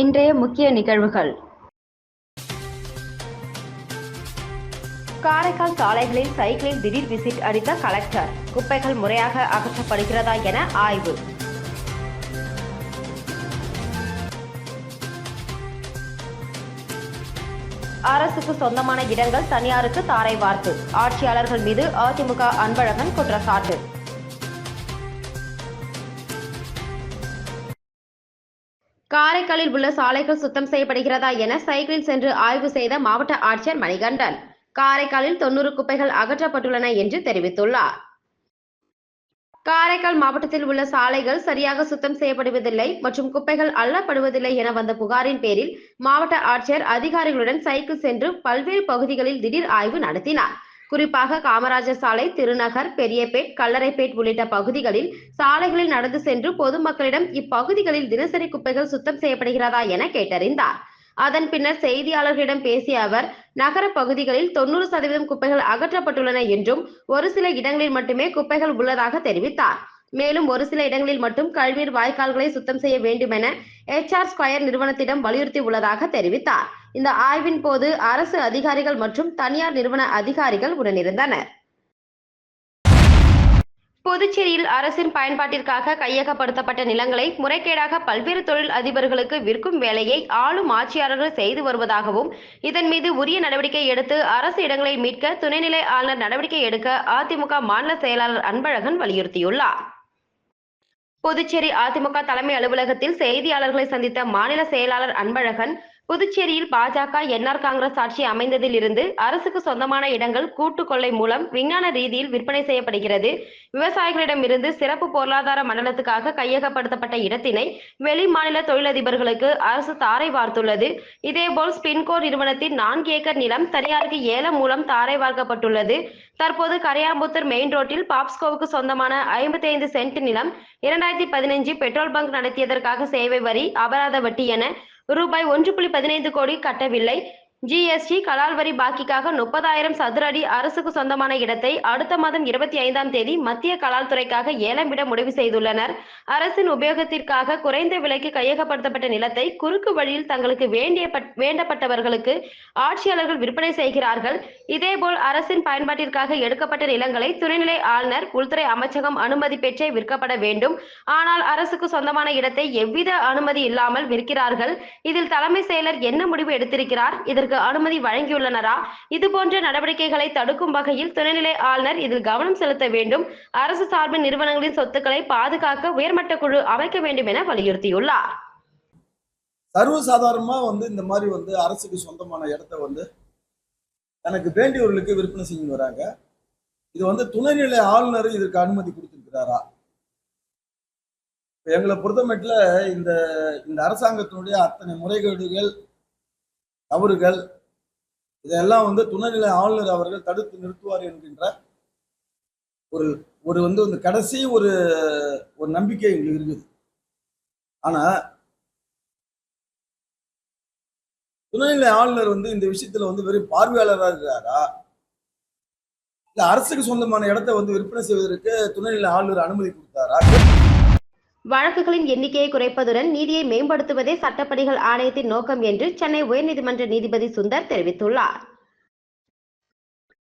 இன்றைய முக்கிய நிகழ்வுகள். காரைக்கால் சாலைகளில் சைக்கிளில் திடீர் விசிட் அடித்த கலெக்டர். குப்பைகள் முறையாக அகற்றப்படுகிறதா என ஆய்வு. அரசுக்கு சொந்தமான இடங்கள் தனியாருக்கு தாரை வார்ப்பு. ஆட்சியாளர்கள் மீது அதிமுக அன்பழகன் குற்றச்சாட்டு. காரைக்காலில் உள்ள சாலைகள் சுத்தம் செய்யப்படுகிறதா என சைக்கிளில் சென்று ஆய்வு செய்த மாவட்ட ஆட்சியர் மணிகண்டன். காரைக்காலில் தொண்ணூறு குப்பைகள் அகற்றப்பட்டுள்ளன என்று தெரிவித்துள்ளார். காரைக்கால் மாவட்டத்தில் உள்ள சாலைகள் சரியாக சுத்தம் செய்யப்படுவதில்லை மற்றும் குப்பைகள் அள்ளப்படுவதில்லை என வந்த புகாரின் பேரில் மாவட்ட ஆட்சியர் அதிகாரிகளுடன் சைக்கிள் சென்று பல்வேறு பகுதிகளில் திடீர் ஆய்வு நடத்தினார். குறிப்பாக காமராஜர் சாலை திருநகர் பெரியபேட் கல்லறைப்பேட் உள்ளிட்ட பகுதிகளில் சாலைகளில் நடந்து சென்று பொதுமக்களிடம் இப்பகுதிகளில் தினசரி குப்பைகள் சுத்தம் செய்யப்படுகிறதா என கேட்டறிந்தார். அதன் பின்னர் செய்தியாளர்களிடம் பேசிய அவர் நகர பகுதிகளில் தொண்ணூறு சதவீதம் குப்பைகள் அகற்றப்பட்டுள்ளன என்றும் ஒரு சில இடங்களில் மட்டுமே குப்பைகள் உள்ளதாக தெரிவித்தார். மேலும் ஒரு சில இடங்களில் மட்டும் கழிநீர் வாய்க்கால்களை சுத்தம் செய்ய வேண்டுமென எச்ஆர் ஸ்கொயர் நிறுவனத்திடம் வலியுறுத்தி உள்ளதாக தெரிவித்தார். இந்த ஆய்வின் போது அரசு அதிகாரிகள் மற்றும் தனியார் நிறுவன அதிகாரிகள் உடனிருந்தனர். புதுச்சேரியில் அரசின் பயன்பாட்டிற்காக கையகப்படுத்தப்பட்ட நிலங்களை முறைகேடாக பல்வேறு தொழில் அதிபர்களுக்கு விற்கும் வேலையை ஆளும் ஆட்சியாளர்கள் செய்து வருவதாகவும் இதன் மீது உரிய நடவடிக்கை எடுத்து அரசு இடங்களை மீட்க துணைநிலை ஆளுநர் நடவடிக்கை எடுக்க அதிமுக மாநில செயலாளர் அன்பழகன் வலியுறுத்தியுள்ளார். புதுச்சேரி அதிமுக தலைமை அலுவலகத்தில் செய்தியாளர்களை சந்தித்த மாநில செயலாளர் அன்பழகன் புதுச்சேரியில் பாஜக என்ஆர் காங்கிரஸ் ஆட்சி அமைந்ததில் இருந்து அரசுக்கு சொந்தமான இடங்கள் கூட்டு கொள்ளை மூலம் விஞ்ஞான ரீதியில் விற்பனை செய்யப்படுகிறது. விவசாயிகளிடம் இருந்து சிறப்பு பொருளாதார மண்டலத்துக்காக கையகப்படுத்தப்பட்ட இடத்தினை வெளி மாநில தொழிலதிபர்களுக்கு அரசு தாரை வார்த்துள்ளது. இதேபோல் ஸ்பின்கோ நிறுவனத்தின் நான்கு ஏக்கர் நிலம் தனியாருக்கு ஏலம் மூலம் தாரை வார்க்கப்பட்டுள்ளது. தற்போது கரையாம்புத்தூர் மெயின் ரோட்டில் பாப்ஸ்கோவுக்கு சொந்தமான ஐம்பத்தி ஐந்து சென்ட் நிலம் இரண்டாயிரத்தி பதினைஞ்சு பெட்ரோல் பங்க் நடத்தியதற்காக சேவை வரி அபராத வட்டி என ரூபாய் ஒன்று புள்ளி பதினைந்து கோடி கட்டவில்லை. ஜிஎஸ்டி கலால் வரி பாக்கிக்காக முப்பதாயிரம் சதுர அடி அரசுக்கு சொந்தமான இடத்தை அடுத்த மாதம் இருபத்தி ஐந்தாம் தேதி மத்திய கலால் துறைக்காக ஏலம் விட முடிவு செய்துள்ளனர். அரசின் உபயோகத்திற்காக குறைந்த விலைக்கு கையகப்படுத்தப்பட்ட நிலத்தை குறுக்கு வழியில் தங்களுக்கு வேண்டிய வேண்டப்பட்டவர்களுக்கு ஆட்சியாளர்கள் விற்பனை செய்கிறார்கள். இதேபோல் அரசின் பயன்பாட்டிற்காக எடுக்கப்பட்ட நிலங்களை துணைநிலை ஆளுநர் உள்துறை அமைச்சகம் அனுமதி பெற்றே விற்கப்பட வேண்டும். ஆனால் அரசுக்கு சொந்தமான இடத்தை எவ்வித அனுமதி இல்லாமல் விற்கிறார்கள். இதில் தலைமை செயலர் என்ன முடிவு எடுத்திருக்கிறார்? இதற்கு அனுமதி வழங்கியுள்ளனரா? இது போன்ற நடவடிக்கைகளை தடுக்கும் வகையில் துணைநிலை ஆளுநர் இதில் கவனம் செலுத்த வேண்டும். அரசு சார்பு நிறுவனங்களின் சொத்துக்களை பாதுகாக்க உயர்மட்ட குழு அமைக்க வேண்டும் என வலியுறுத்தியுள்ளார். சர்வசாதாரணமா வந்து இந்த மாதிரி வந்து அரசுக்கு சொந்தமான இடத்த வந்து தனக்கு வேண்டியவர்களுக்கு விற்பனை செஞ்சு வராங்க. இது வந்து துணைநிலை ஆளுநர் இதற்கு அனுமதி கொடுத்திருக்கிறாரா? எங்களை பொறுத்தமட்டில் இந்த இந்த அரசாங்கத்தினுடைய அத்தனை முறைகேடுகள் தவறுகள் இதெல்லாம் வந்து துணைநிலை ஆளுநர் அவர்கள் தடுத்து நிறுத்துவார் என்கின்ற ஒரு ஒரு வந்து இந்த கடைசி ஒரு ஒரு நம்பிக்கை எங்களுக்கு இருக்குது. ஆனா துணைநிலை ஆளுநர் வந்து இந்த விஷயத்துல வந்து வெறும் பார்வையாளராக இருக்கிறாரா? இல்ல அரசுக்கு சொந்தமான இடத்தை வந்து விற்பனை செய்வதற்கு துணைநிலை ஆளுநர் அனுமதி கொடுத்தாரா? வழக்குகளின் எண்ணிக்கையை குறைப்பதுடன் நீதியை மேம்படுத்துவதே சட்டப்பணிகள் ஆணையத்தின் நோக்கம் என்று சென்னை உயர்நீதிமன்ற நீதிபதி சுந்தர் தெரிவித்துள்ளார்.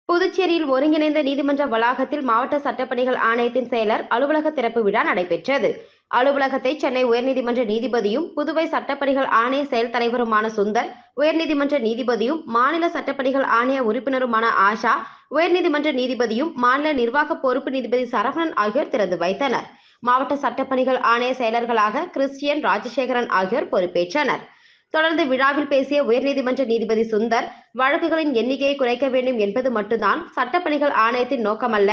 புதுச்சேரியில் ஒருங்கிணைந்த நீதிமன்ற வளாகத்தில் மாவட்ட சட்டப்பணிகள் ஆணையத்தின் செயலர் அலுவலக திறப்பு விழா நடைபெற்றது. அலுவலகத்தை சென்னை உயர்நீதிமன்ற நீதிபதியும் புதுவை சட்டப்பணிகள் ஆணைய செயல் தலைவருமான சுந்தர் உயர்நீதிமன்ற நீதிபதியும் மாநில சட்டப்பணிகள் ஆணைய உறுப்பினருமான ஆஷா உயர்நீதிமன்ற நீதிபதியும் மாநில நிர்வாக பொறுப்பு நீதிபதி சரவணன் ஆகியோர் திறந்து வைத்தனர். மாவட்ட சட்டப்பணிகள் ஆணைய செயலர்களாக கிறிஸ்டியன் ராஜசேகரன் ஆகியோர் பொறுப்பேற்றனர். தொடர்ந்து விழாவில் பேசிய உயர்நீதிமன்ற நீதிபதி சுந்தர் வழக்குகளின் எண்ணிக்கையை குறைக்க வேண்டும் என்பது மட்டும்தான் சட்டப்பணிகள் ஆணையத்தின் நோக்கமல்ல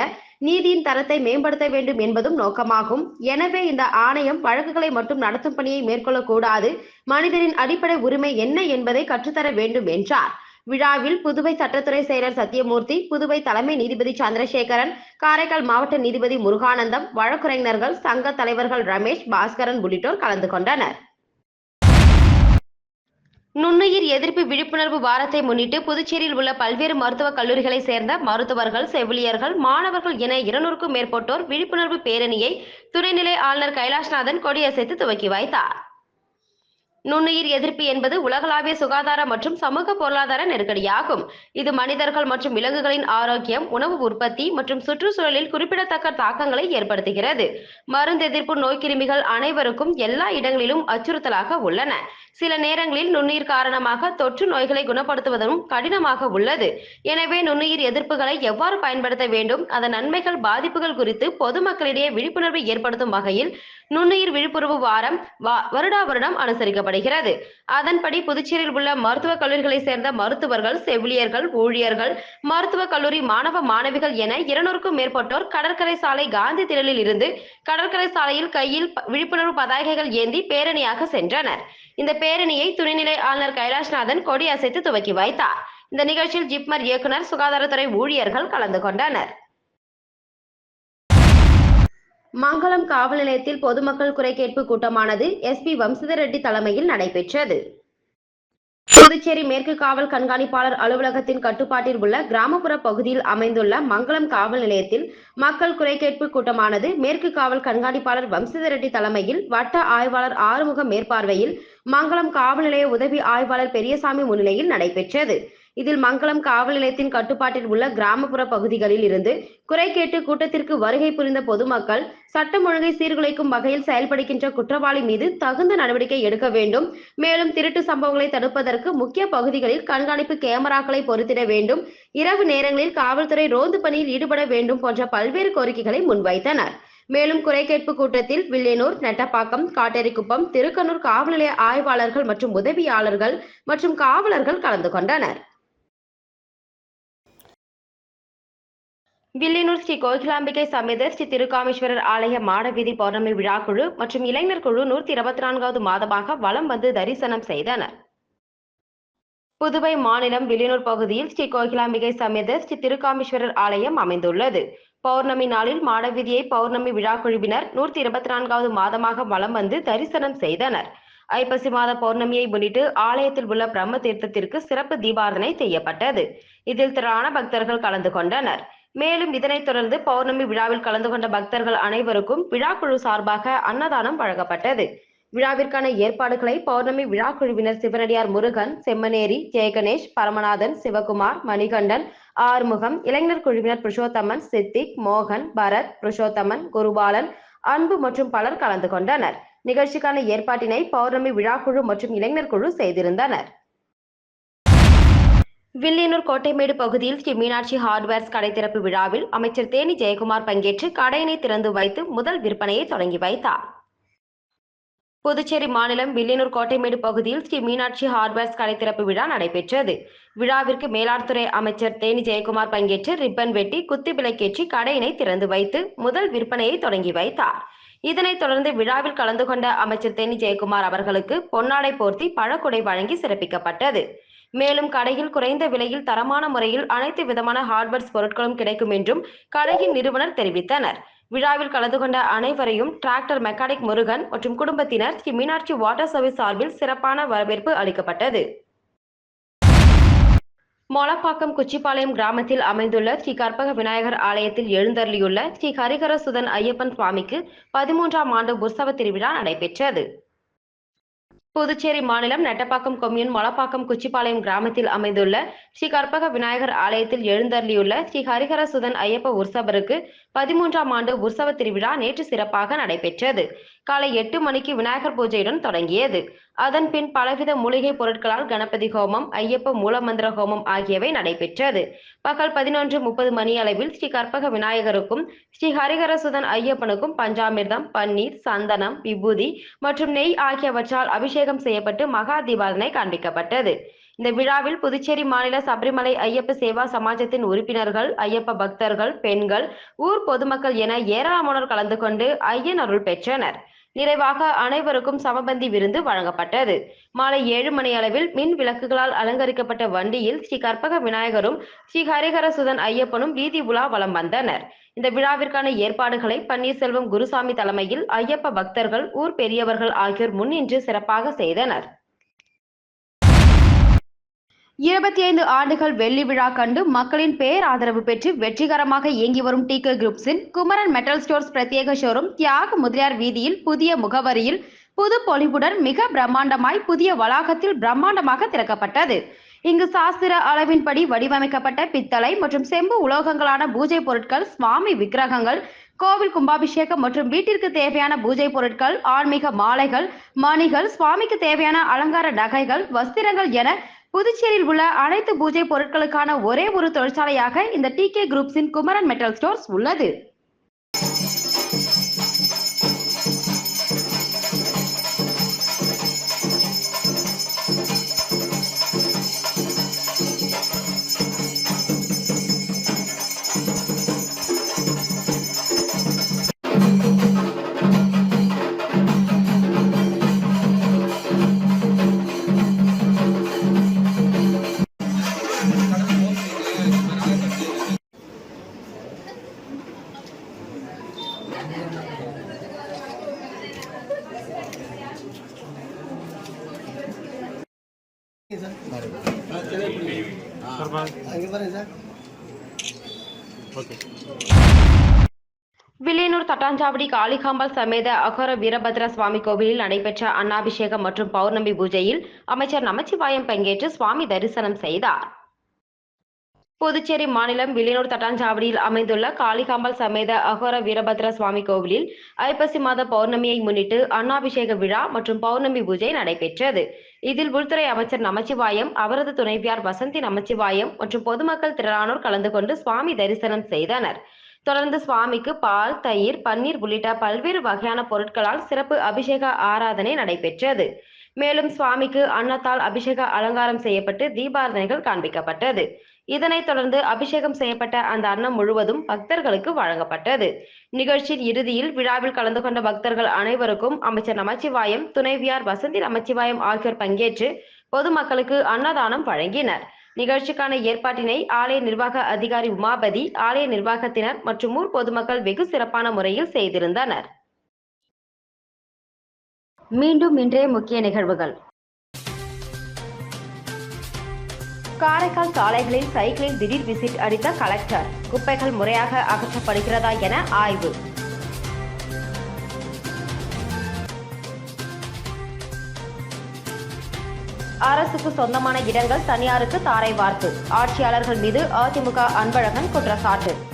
நீதியின் தரத்தை மேம்படுத்த வேண்டும் என்பதும் நோக்கமாகும். எனவே இந்த ஆணையம் வழக்குகளை மட்டும் நடத்தும் பணியை மேற்கொள்ளக்கூடாது. மனிதரின் அடிப்படை உரிமை என்ன என்பதை கற்றுத்தர வேண்டும் என்றார். விழாவில் புதுவை சட்டத்துறை செயலர் சத்தியமூர்த்தி புதுவை தலைமை நீதிபதி சந்திரசேகரன் காரைக்கால் மாவட்ட நீதிபதி முருகானந்தம் வழக்குரைஞர்கள் சங்க தலைவர்கள் ரமேஷ் பாஸ்கரன் உள்ளிட்டோர் கலந்து கொண்டனர். நுண்ணுயிர் எதிர்ப்பு விழிப்புணர்வு வாரத்தை முன்னிட்டு புதுச்சேரியில் உள்ள பல்வேறு மருத்துவக் கல்லூரிகளை சேர்ந்த மருத்துவர்கள் செவிலியர்கள் மாணவர்கள் என இருநூறுக்கும் மேற்பட்டோர் விழிப்புணர்வு பேரணியை துணைநிலை ஆளுநர் கைலாஷ்நாதன் கொடியசைத்து துவக்கி வைத்தார். நுண்ணுயிர் எதிர்ப்பு என்பது உலகளாவிய சுகாதார மற்றும் சமூக பொருளாதார நெருக்கடியாகும். இது மனிதர்கள் மற்றும் விலங்குகளின் ஆரோக்கியம் உணவு உற்பத்தி மற்றும் சுற்றுச்சூழலில் குறிப்பிடத்தக்க தாக்கங்களை ஏற்படுத்துகிறது. மருந்தெதிர்ப்பு நோய்க்கிருமிகள் அனைவருக்கும் எல்லா இடங்களிலும் அச்சுறுத்தலாக உள்ளன. சில நேரங்களில் நுண்ணுயிர் காரணமாக தொற்று நோய்களை குணப்படுத்துவதும் கடினமாக உள்ளது. எனவே நுண்ணுயிர் எதிர்ப்புகளை எவ்வாறு பயன்படுத்த வேண்டும்? அதன் நன்மைகள் பாதிப்புகள் குறித்து பொதுமக்களிடையே விழிப்புணர்வை ஏற்படுத்தும் வகையில் நுண்ணுயிர் விழிப்புணர்வு வாரம் வா- வருடா வருடம் அனுசரிக்கப்படுகிறது அதன்படி புதுச்சேரியில் உள்ள மருத்துவக் கல்லூரிகளைச் சேர்ந்த மருத்துவர்கள் செவிலியர்கள் ஊழியர்கள் மருத்துவக் கல்லூரி மாணவ மாணவிகள் என இருநூறுக்கும் மேற்பட்டோர் கடற்கரை சாலை காந்தி திடலில் இருந்து கடற்கரை சாலையில் கையில் விழிப்புணர்வு பதாகைகள் ஏந்தி பேரணியாக சென்றனர். இந்த பேரணியை துணைநிலை ஆளுநர் கைலாஷ்நாதன் கொடி அசைத்து துவக்கி வைத்தார். இந்த நிகழ்ச்சியில் ஜிப்மர் இயக்குனர் சுகாதாரத்துறை ஊழியர்கள் கலந்து கொண்டனர். மங்களம் காவல் நிலையத்தில் பொதுமக்கள் குறை கேட்பு கூட்டமானது எஸ்பி வம்சதர் ரெட்டி தலைமையில் நடைபெற்றது. புதுச்சேரி மேற்கு காவல் கண்காணிப்பாளர் அலுவலகத்தின் கட்டுப்பாட்டில் உள்ள கிராமப்புற பகுதியில் அமைந்துள்ள மங்களம் காவல் நிலையத்தில் மக்கள் குறை கேட்பு கூட்டமானது மேற்கு காவல் கண்காணிப்பாளர் வம்சதர் ரெட்டி தலைமையில் வட்ட ஆய்வாளர் ஆறுமுகம் மேற்பார்வையில் மங்களம் காவல் நிலைய உதவி ஆய்வாளர் பெரியசாமி முன்னிலையில் நடைபெற்றது. இதில் மங்களம் காவல் நிலையத்தின் கட்டுப்பாட்டில் உள்ள கிராமப்புற பகுதிகளில் இருந்து குறை கேட்டு கூட்டத்திற்கு வருகை புரிந்த பொதுமக்கள் சட்டம் ஒழுங்கை சீர்குலைக்கும் வகையில் செயல்படுகின்ற குற்றவாளி மீது தகுந்த நடவடிக்கை எடுக்க வேண்டும். மேலும் திருட்டு சம்பவங்களை தடுப்பதற்கு முக்கிய பகுதிகளில் கண்காணிப்பு கேமராக்களை பொருத்திட வேண்டும். இரவு நேரங்களில் காவல்துறை ரோந்து பணியில் ஈடுபட வேண்டும் போன்ற பல்வேறு கோரிக்கைகளை முன்வைத்தனர். மேலும் குறை கேட்பு கூட்டத்தில் வில்லியனூர் நெட்டப்பாக்கம் காட்டேரிக்குப்பம் திருக்கனூர் காவல் நிலைய ஆய்வாளர்கள் மற்றும் உதவியாளர்கள் மற்றும் காவலர்கள் கலந்து கொண்டனர். வில்லியனூர் ஸ்ரீ கோகிலாம்பிகை சமேத ஸ்ரீ திருக்காமேஸ்வரர் ஆலய மாடவீதி பௌர்ணமி விழாக்குழு மற்றும் இளைஞர் குழு நூற்றி இருபத்தி நான்காவது மாதமாக வலம் வந்து தரிசனம் செய்தனர். புதுவை மாநிலம் வில்லியனூர் பகுதியில் ஸ்ரீ கோகிலாம்பிகை சமேத ஸ்ரீ திருக்காமேஸ்வரர் ஆலயம் அமைந்துள்ளது. பௌர்ணமி நாளில் மாடவீதியை பௌர்ணமி விழாக்குழுவினர் நூற்றி இருபத்தி நான்காவது மாதமாக வலம் வந்து தரிசனம் செய்தனர். ஐப்பசி மாத பௌர்ணமியை முன்னிட்டு ஆலயத்தில் உள்ள பிரம்ம தீர்த்தத்திற்கு சிறப்பு தீபாரதனை செய்யப்பட்டது. இதில் திரளான பக்தர்கள் கலந்து கொண்டனர். மேலும் இதனைத் தொடர்ந்து பௌர்ணமி விழாவில் கலந்து கொண்ட பக்தர்கள் அனைவருக்கும் விழாக்குழு சார்பாக அன்னதானம் வழங்கப்பட்டது. விழாவிற்கான ஏற்பாடுகளை பௌர்ணமி விழாக்குழுவினர் சிவனடியார் முருகன் செம்மனேரி ஜெயகணேஷ் பரமநாதன் சிவகுமார் மணிகண்டன் ஆறுமுகம் இளைஞர் குழுவினர் புருஷோத்தமன் சித்திக் மோகன் பரத் புருஷோத்தமன் குருபாலன் அன்பு மற்றும் பலர் கலந்து கொண்டனர். நிகழ்ச்சிக்கான ஏற்பாட்டினை பௌர்ணமி விழாக்குழு மற்றும் இளைஞர் குழு செய்திருந்தனர். வில்லியனூர் கோட்டைமேடு பகுதியில் ஸ்ரீ மீனாட்சி ஹார்ட்வேர்ஸ் கடை திறப்பு விழாவில் அமைச்சர் தேனி ஜெயக்குமார் பங்கேற்று கடையினை திறந்து வைத்து முதல் விற்பனையை தொடங்கி வைத்தார். புதுச்சேரி மாநிலம் வில்லியனூர் கோட்டைமேடு பகுதியில் ஸ்ரீ மீனாட்சி ஹார்ட்வேர்ஸ் கடை திறப்பு விழா நடைபெற்றது. விழாவிற்கு மேலாண்துறை அமைச்சர் தேனி ஜெயக்குமார் பங்கேற்று ரிப்பன் வெட்டி குத்து விளக்கேற்றி கடையினை திறந்து வைத்து முதல் விற்பனையை தொடங்கி வைத்தார். இதனைத் தொடர்ந்து விழாவில் கலந்து கொண்ட அமைச்சர் தேனி ஜெயக்குமார் அவர்களுக்கு பொன்னாடை போர்த்தி பழக்குடை வழங்கி சிறப்பிக்கப்பட்டது. மேலும் கடையில் குறைந்த விலையில் தரமான முறையில் அனைத்து விதமான ஹார்ட்வேர்ஸ் பொருட்களும் கிடைக்கும் என்றும் கடையின் நிறுவனர் தெரிவித்தனர். விழாவில் கலந்து கொண்ட அனைவரையும் டிராக்டர் மெக்கானிக் முருகன் மற்றும் குடும்பத்தினர் ஸ்ரீ மீனாட்சி வாட்டர் சர்வீஸ் சார்பில் சிறப்பான வரவேற்பு அளிக்கப்பட்டது. மொளப்பாக்கம் குச்சிப்பாளையம் கிராமத்தில் அமைந்துள்ள ஸ்ரீ கற்பக விநாயகர் ஆலயத்தில் எழுந்தருளியுள்ள ஸ்ரீ ஹரிகர சுதன் ஐயப்பன் சுவாமிக்கு பதிமூன்றாம் ஆண்டு உற்சவ திருவிழா நடைபெற்றது. புதுச்சேரி மாநிலம் நெட்டப்பாக்கம் கொம்யூன் மலப்பாக்கம் குச்சிப்பாளையம் கிராமத்தில் அமைந்துள்ள ஸ்ரீ கற்பக விநாயகர் ஆலயத்தில் எழுந்தருளியுள்ள ஸ்ரீ ஹரிஹர சுதன் ஐயப்ப உற்சவருக்கு பதிமூன்றாம் ஆண்டு உற்சவ திருவிழா நேற்று சிறப்பாக நடைபெற்றது. காலை எட்டு மணிக்கு விநாயகர் பூஜையுடன் தொடங்கியது. அதன் பின் பலவித மூலிகை பொருட்களால் கணபதி ஹோமம் ஐயப்ப மூலமந்திர ஹோமம் ஆகியவை நடைபெற்றது. பகல் பதினொன்று முப்பது மணி அளவில் ஸ்ரீ கற்பக விநாயகருக்கும் ஸ்ரீ ஹரிஹரசுதன் ஐயப்பனுக்கும் பஞ்சாமிர்தம் பன்னீர் சந்தனம் விபூதி மற்றும் நெய் ஆகியவற்றால் அபிஷேகம் செய்யப்பட்டு மகா தீபாவளனை காண்பிக்கப்பட்டது. இந்த விழாவில் புதுச்சேரி மாநில சபரிமலை ஐயப்ப சேவா சமாஜத்தின் உறுப்பினர்கள் ஐயப்ப பக்தர்கள் பெண்கள் ஊர் பொதுமக்கள் என ஏராளமானோர் கலந்து கொண்டு ஐயன் அருள் பெற்றனர். நிறைவாக அனைவருக்கும் சமபந்தி விருந்து வழங்கப்பட்டது. மாலை ஏழு மணி அளவில் மின் விளக்குகளால் அலங்கரிக்கப்பட்ட வண்டியில் ஸ்ரீ கற்பக விநாயகரும் ஸ்ரீ ஹரிஹர சுதன் ஐயப்பனும் வீதி உலா வலம் வந்தனர். இந்த விழாவிற்கான ஏற்பாடுகளை பன்னீர்செல்வம் குருசாமி தலைமையில் ஐயப்ப பக்தர்கள் ஊர் பெரியவர்கள் ஆகியோர் முன்னின்று சிறப்பாக செய்தனர். இருபத்தி ஐந்து ஆண்டுகள் வெள்ளி விழா கண்டு மக்களின் பேர் ஆதரவு பெற்று வெற்றிகரமாக இயங்கி வரும் டீக்கர் குரூப்ஸின் குமரன் மெட்டல் ஸ்டோர்ஸ் பிரத்யேக ஷோரூம் தியாக முதலியார் வீதியில் புதிய முகவரியில் புது பொலிவுடன் மிக பிரம்மாண்டமாய் புதிய வளாகத்தில் பிரம்மாண்டமாக திறக்கப்பட்டது. இங்கு சாஸ்திர அளவின்படி வடிவமைக்கப்பட்ட பித்தளை மற்றும் செம்பு உலோகங்களான பூஜை பொருட்கள் சுவாமி விக்கிரகங்கள் கோவில் கும்பாபிஷேகம் மற்றும் வீட்டிற்கு தேவையான பூஜை பொருட்கள் ஆன்மீக மாலைகள் மணிகள் சுவாமிக்கு தேவையான அலங்கார நகைகள் வஸ்திரங்கள் என புதுச்சேரியில் உள்ள அனைத்து பூஜை பொருட்களுக்கான ஒரே ஒரு தொழிற்சாலையாக இந்த டி கே குரூப்ஸின் குமரன் மெட்டல் ஸ்டோர்ஸ் உள்ளது. வில்லியனூர் தட்டாஞ்சாவடி காளிகாம்பாள் சமேத அகோர வீரபத்ர சுவாமி கோவிலில் நடைபெற்ற அன்னாபிஷேகம் மற்றும் பௌர்ணமி பூஜையில் அமைச்சர் நமச்சிவாயம் பங்கேற்று சுவாமி தரிசனம் செய்தார். புதுச்சேரி மாநிலம் வில்லியனூர் தட்டாஞ்சாவடியில் அமைந்துள்ள காளிகாம்பாள் சமேத அகோர வீரபத்ர சுவாமி கோவிலில் ஐப்பசி மாத பௌர்ணமியை முன்னிட்டு அன்னாபிஷேக விழா மற்றும் பௌர்ணமி பூஜை நடைபெற்றது. இதில் உள்துறை அமைச்சர் நமச்சிவாயம் அவரது துணைவியார் வசந்தி நமச்சிவாயம் மற்றும் பொதுமக்கள் திரளானோர் கலந்து கொண்டு சுவாமி தரிசனம் செய்தனர். தொடர்ந்து சுவாமிக்கு பால் தயிர் பன்னீர் உள்ளிட்ட பல்வேறு வகையான பொருட்களால் சிறப்பு அபிஷேக ஆராதனை நடைபெற்றது. மேலும் சுவாமிக்கு அன்னத்தால் அபிஷேக அலங்காரம் செய்யப்பட்டு தீபாரதனைகள் காண்பிக்கப்பட்டது. இதனைத் தொடர்ந்து அபிஷேகம் செய்யப்பட்ட அந்த அன்னம் முழுவதும் பக்தர்களுக்கு வழங்கப்பட்டது. நிகழ்ச்சியின் இறுதியில் விழாவில் கலந்து கொண்ட பக்தர்கள் அனைவருக்கும் அமைச்சர் நமச்சிவாயம் துணைவியார் வசந்தி நமச்சிவாயம் ஆகியோர் பங்கேற்று பொதுமக்களுக்கு அன்னதானம் வழங்கினர். நிகழ்ச்சிக்கான ஏற்பாட்டினை ஆலய நிர்வாக அதிகாரி உமாபதி ஆலய நிர்வாகத்தினர் மற்றும் ஊர் பொதுமக்கள் வெகு சிறப்பான முறையில் செய்திருந்தனர். மீண்டும் இன்றைய முக்கிய நிகழ்வுகள். காரைக்கால் சாலைகளில் சைக்கிளில் திடீர் விசிட் அடித்த கலெக்டர். குப்பைகள் முறையாக அகற்றப்படுகிறதா என ஆய்வு. அரசுக்கு சொந்தமான இடங்கள் தனியாருக்கு தாரை வார்த்து ஆட்சியாளர்கள் மீது அதிமுக அன்பழகன் குற்றச்சாட்டு.